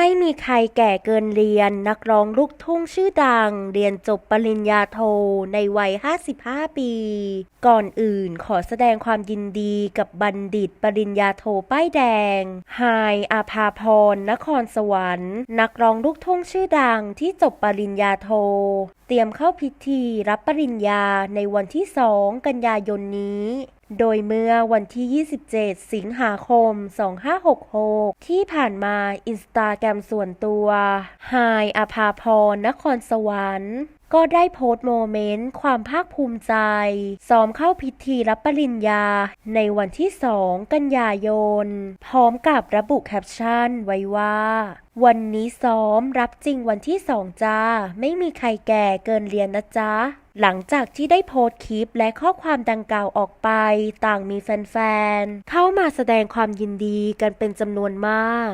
ไม่มีใครแก่เกินเรียน นักร้องลูกทุ่งชื่อดัง เรียนจบปริญญาโทในวัย 55 ปี ก่อนอื่นขอแสดงความยินดีกับบัณฑิตปริญญาโทป้ายแดงไฮอาภาพร นครสวรรค์ นักร้องลูกทุ่งชื่อดังที่จบปริญญาโท เตรียมเข้าพิธีรับปริญญาในวันที่ 2 กันยายนนี้ โดยเมื่อวันที่ 27 สิงหาคม 2566 ที่ผ่านมาอินสตาแกรมส่วนตัวไฮอาภาพรนครสวรรค์ ก็ได้โพสต์โมเมนต์ ความภาคภูมิใจ ซ้อมเข้าพิธีรับปริญญา ในวันที่ 2 กันยายน พร้อมกับระบุแคปชั่นไว้ว่า วันนี้ซ้อมรับจริงวันที่2จ้า ไม่มีใครแก่เกินเรียนนะจ๊ะ หลังจากที่ได้โพสต์คลิปและข้อความดังกล่าวออกไป ต่างมีแฟนๆ เข้ามาแสดงความยินดีกันเป็นจำนวนมาก